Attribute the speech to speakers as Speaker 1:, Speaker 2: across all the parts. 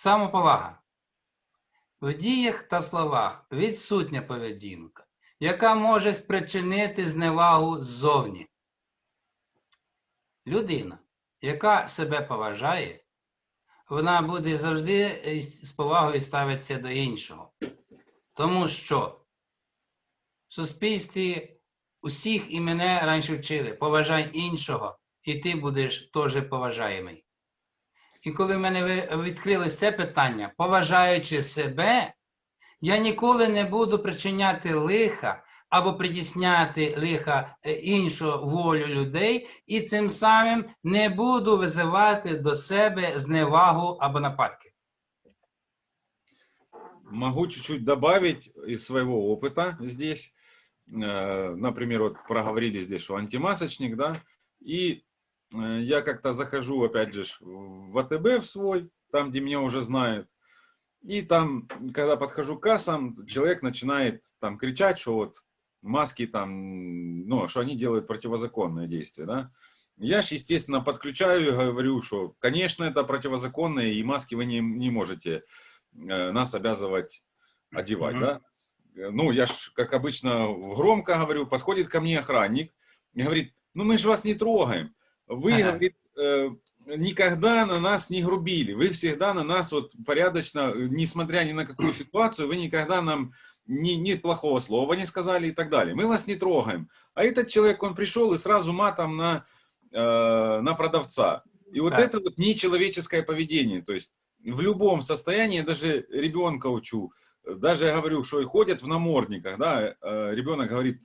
Speaker 1: Самоповага. В діях та словах відсутня поведінка, яка може спричинити зневагу ззовні. Людина, яка себе поважає, вона буде завжди з повагою ставитися до іншого. Тому що в суспільстві усіх і мене раніше вчили, поважай іншого, і ти будеш теж поважаємий. І коли в мене ви- відкрилось це питання, поважаючи себе, я ніколи не буду причиняти лиха або притісняти лиха е, іншу волю людей, і цим самим не буду визивати до себе зневагу або нападки.
Speaker 2: Могу чуть-чуть добавить из своего опыта здесь. Э, Например, вот проговорили здесь, что антимасочник, да, и э, я как-то захожу, опять же, в ВТБ в свой, там, где меня уже знают, и там, когда подхожу к кассам, человек начинает там кричать, что вот маски там, ну, что они делают противозаконные действия, да. Я ж, естественно, подключаю и говорю, что, конечно, это противозаконно, и маски вы не, не можете э, нас обязывать одевать,
Speaker 1: Мгм.
Speaker 2: да. Э, Ну, я ж, как обычно, громко говорю, подходит ко мне охранник и говорит, ну мы же вас не трогаем. Вы,
Speaker 1: Ага.
Speaker 2: говорит, э, никогда на нас не грубили. Вы всегда на нас вот порядочно, э, несмотря ни на какую ситуацию, вы никогда нам ни, ни плохого слова не сказали и так далее. Мы вас не трогаем. А этот человек, он пришел и сразу матом на, э, на продавца. И вот
Speaker 1: Так.
Speaker 2: это вот нечеловеческое поведение. То есть в любом состоянии, даже ребенка учу, даже говорю, что и ходят в намордниках, да, э, ребенок говорит,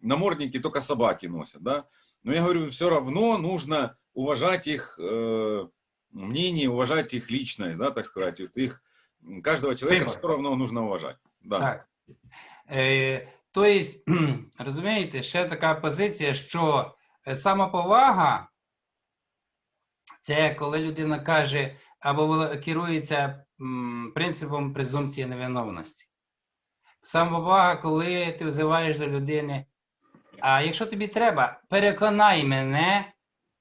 Speaker 2: намордники только собаки носят, да, но я говорю, все равно нужно уважать их э, мнение, уважать их личность, да, так сказать, вот их, каждого человека
Speaker 1: Выбор.
Speaker 2: все равно нужно уважать, да.
Speaker 1: Так. Е, тобто, розумієте, ще така позиція, що е, самоповага це коли людина каже або керується м, принципом презумпції невиновності. Самоповага, коли ти взиваєш до людини, а якщо тобі треба, переконай мене,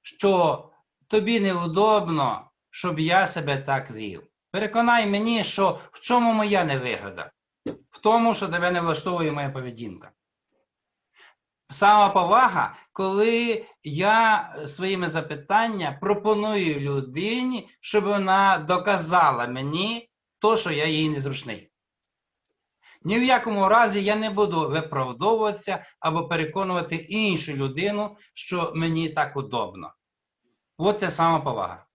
Speaker 1: що тобі невдобно, щоб я себе так вів. Переконай мені, що в чому моя невигода в тому, що тебе не влаштовує моя поведінка. Самоповага, коли я своїми запитаннями пропоную людині, щоб вона доказала мені то, що я їй незручний. Ні в якому разі я не буду виправдовуватися або переконувати іншу людину, що мені так удобно. От це самоповага.